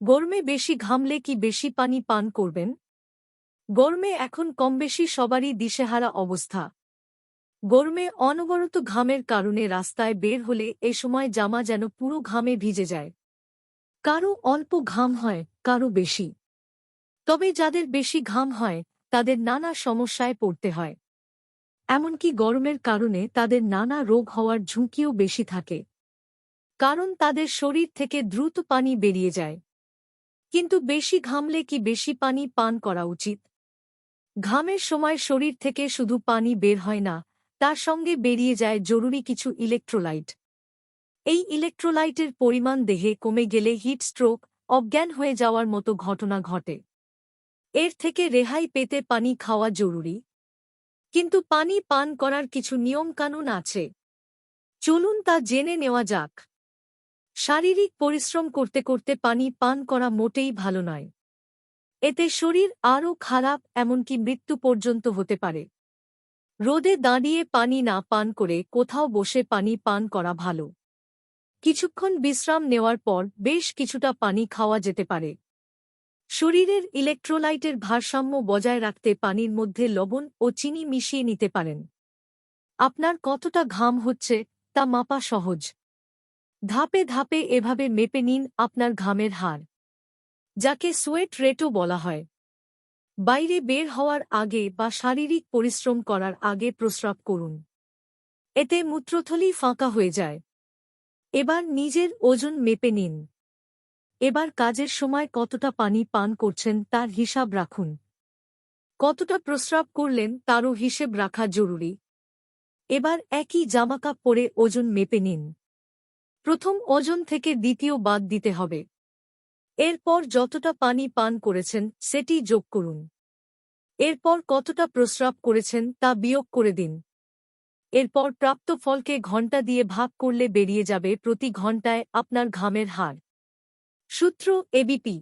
গরমে বেশি ঘামলে কি বেশি পানি পান করবেন? গরমে এখন কমবেশি সবারই দিশেহারা অবস্থা। গরমে অনবরত ঘামের কারণে রাস্তায় বের হলে এ সময় জামা যেন পুরো ঘামে ভিজে যায়। কারও অল্প ঘাম হয়, কারও বেশি। তবে যাদের বেশি ঘাম হয়, তাদের নানা সমস্যায় পড়তে হয়। এমনকি গরমের কারণে তাদের নানা রোগ হওয়ার ঝুঁকিও বেশি থাকে। কারণ তাদের শরীর থেকে দ্রুত পানি বেরিয়ে যায়। কিন্তু বেশি ঘামলে কি বেশি পানি পান করা উচিত? ঘামের সময় শরীর থেকে শুধু পানি বের হয় না, তার সঙ্গে বেরিয়ে যায় জরুরি কিছু ইলেকট্রোলাইট এই ইলেকট্রোলাইটের পরিমাণ দেহে কমে গেলে হিট স্ট্রোক অজ্ঞান হয়ে যাওয়ার মতো ঘটনা ঘটে। এর থেকে রেহাই পেতে পানি খাওয়া জরুরি। কিন্তু পানি পান করার কিছু নিয়মকানুন আছে। চলুন তা জেনে নেওয়া যাক। শারীরিক পরিশ্রম করতে করতে পানি পান করা মোটেই ভালো নয়। এতে শরীর আরও খারাপ, এমনকি মৃত্যু পর্যন্ত হতে পারে। রোদে দাঁড়িয়ে পানি না পান করে কোথাও বসে পানি পান করা ভালো। কিছুক্ষণ বিশ্রাম নেওয়ার পর বেশ কিছুটা পানি খাওয়া যেতে পারে। শরীরের ইলেকট্রোলাইটের ভারসাম্য বজায় রাখতে পানির মধ্যে লবণ ও চিনি মিশিয়ে নিতে পারেন। আপনার কতটা ঘাম হচ্ছে তা মাপা সহজ। ধাপে ধাপে এভাবে মেপে নিন আপনার ঘামের হার, যাকে সোয়েট রেটও বলা হয়। বাইরে বের হওয়ার আগে বা শারীরিক পরিশ্রম করার আগে প্রস্রাব করুন। এতে মূত্রথলি ফাঁকা হয়ে যায়। এবার নিজের ওজন মেপে নিন। এবার কাজের সময় কতটা পানি পান করছেন তার হিসাব রাখুন। কতটা প্রস্রাব করলেন তারও হিসেব রাখা জরুরি। এবার একই জামাকাপ পরে ওজন মেপে নিন। প্রথম ওজন থেকে দ্বিতীয় বাদ দিতে হবে। এরপর যতটা পানি পান করেছেন, সেটি যোগ করুন। এরপর কতটা প্রস্রাব করেছেন, তা বিয়োগ করে দিন। এরপর প্রাপ্ত ফলকে ঘণ্টা দিয়ে ভাগ করলে বেরিয়ে যাবে প্রতি ঘন্টায় আপনার ঘামের হার। সূত্র এবিপি